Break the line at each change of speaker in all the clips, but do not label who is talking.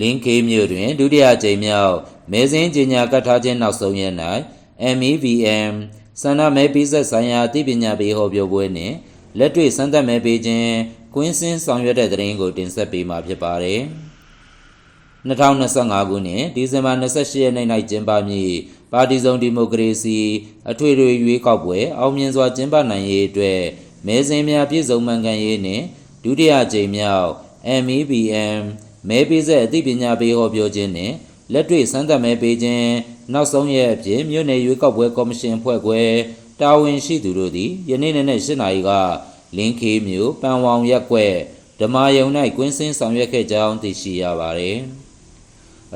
လင်းကေးမြို့တွင်ဒုတိယကြိမ်မြောက်မဲစင်းကြီးညာကတ်ထားခြင်းနောက်ဆုံးရက်၌ MEVM ဆန္ဒမဲပေးဆက်ဆိုင်ရာအသိပညာပေးဟောပြောပွဲနှင့်လက်တွေ့စမ်းသပ်မဲပေးခြင်းကွင်းစင်းဆောင်ရွက်တဲ့သတင်းကိုတင်ဆက်ပေးမှာဖြစ်ပါတယ်။2025ခုနှစ်ဒီဇင်ဘာ28ရက်နေ့၌ကျင်းပမည့်ပါတီစုံဒီမိုကရေစီအထွေထွေရွေးကောက်ပွဲအောင်မြင်စွာကျင်းပနိုင်ရေးအတွက်မဲစင်းများပြည်စုံမှန်ကန်ရေးနှင့်ဒုတိယကြိမ်မြောက် MEBM မဲပေးဆက်အသိပညာပေးဟောပြောခြင်းနှင့်လက်တွေ့စမ်းသပ်မဲပေးခြင်းနောက်ဆုံးရက်အဖြစ်မြို့နယ်ရွေးကောက်ပွဲကော်မရှင်ဖွဲ့ခွဲတာဝန်ရှိသူတို့သည်ယနေ့နေ့နဲ့၈နာရီကလင်းခေးမြို့ပန်ဝောင်ရက်ကွက်ဓမ္မယုံ၌ကွင်းစင်းဆောင်ရွက်ခဲ့ကြောင်းသိရှိရပါသည်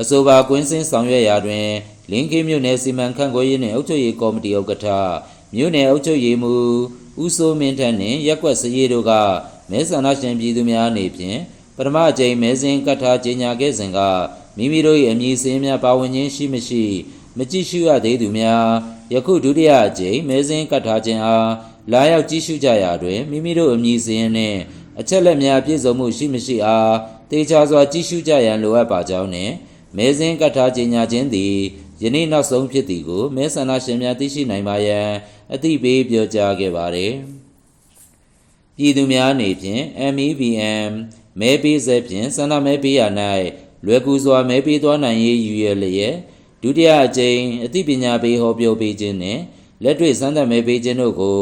အဆိုပါကွင်းစင်းဆောင်ရွက်ရာတွင်လင်းခေးမြို့နယ်စီမံခန့်ခွဲရေးနှင့်အုပ်ချုပ်ရေးကော်မတီဥက္ကဋ္ဌမြို့နယ်အုပ်ချုပ်ရေးမှူးဦးစိုးမင်းထက်နှင့်ရက်ကွက်စည်ရည်တို့ကမဲဆန္ဒရှင်ပြည်သူများအနေဖြင့် ပထမအကြိမ်မဲစင်းကတ်ထားကြေညာခဲ့စဉ်ကမိမိတို့၏အမည်စင်းများပါဝင်ခြင်းရှိမရှိမကြည့်ရှုရသေးသူများယခုဒုတိယအကြိမ်မဲစင်းကတ်ထားခြင်းအားလာရောက်ကြည့်ရှုကြရာတွင်မိမိတို့အမည်စင်းနှင့်အချက်လက်များပြည့်စုံမှုရှိမရှိအားတေချာစွာကြည့်ရှုကြရန်လိုအပ်ပါကြောင်းနှင့်မဲစင်းကတ်ထားကြေညာခြင်းသည်ယနေ့နောက်ဆုံးဖြစ်သည်ကိုမဲဆန္ဒရှင်များသိရှိနိုင်ပါရန်အသိပေးပြောကြားခဲ့ပါသည်ပြည်သူများအနေဖြင့် MEVM မဲပေးစေဖြင့်ဆန္ဒမဲပေးရ၌လွယ်ကူစွာမဲပေးသွားနိုင်ရေးရည်ရွယ်လျက်ဒုတိယအကြိမ်အသိပညာပေးဟောပြောပေးခြင်းနှင့်လက်တွေ့စမ်းသပ်မဲပေးခြင်းတို့ကို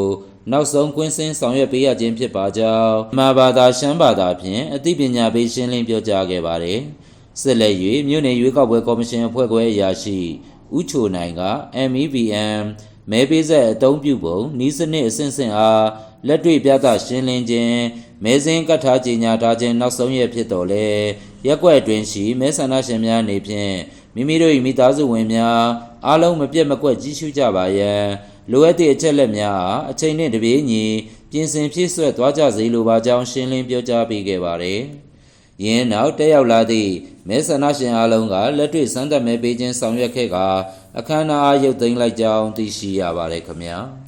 နောက်ဆုံးကွင်းစင်းဆောင်ရွက်ပေးရခြင်းဖြစ်ပါကြောင်းမာဘာသာရှမ်းဘာသာဖြင့်အသိပညာပေးရှင်းလင်းပြောကြားခဲ့ပါတယ်ဆက်လက်၍မြို့နယ်ရွေးကောက်ပွဲကော်မရှင်အဖွဲ့ခွဲအရာရှိဦးချိုနိုင်က MEVM မဲပေးဆက်အသုံးပြုပုံဤစနစ်အဆင့်ဆင့်အား လက်တွေ့ပြသရှင်းလင်းခြင်းမဲစင်းကတ်ထားကြေညာထားခြင်းနောက်ဆုံးရဖြစ်တော်လဲရက်ွက်အတွင်းရှိမဲဆန္ဒရှင်များအနေဖြင့်မိမိတို့၏မိသားစုဝင်များအားလုံးမပြတ်မကွက်ကြီးရှုကြပါရန်လိုအပ်သည့်အချက်လက်များအားအချိန်နှင့်တပြေးညီပြင်ဆင်ဖြည့်ဆွက်သွားကြစေလိုပါကြောင်းရှင်းလင်းပြောကြားပေးခဲ့ပါသည်။ယင်းနောက်တက်ရောက်လာသည့်မဲဆန္ဒရှင်အားလုံးကလက်တွေ့စမ်းသပ်မဲပေးခြင်းဆောင်ရွက်ခဲ့ကအခမ်းအနားအားရုပ်သိမ်းလိုက်ကြောင်းသိရှိရပါတယ်ခင်ဗျာ။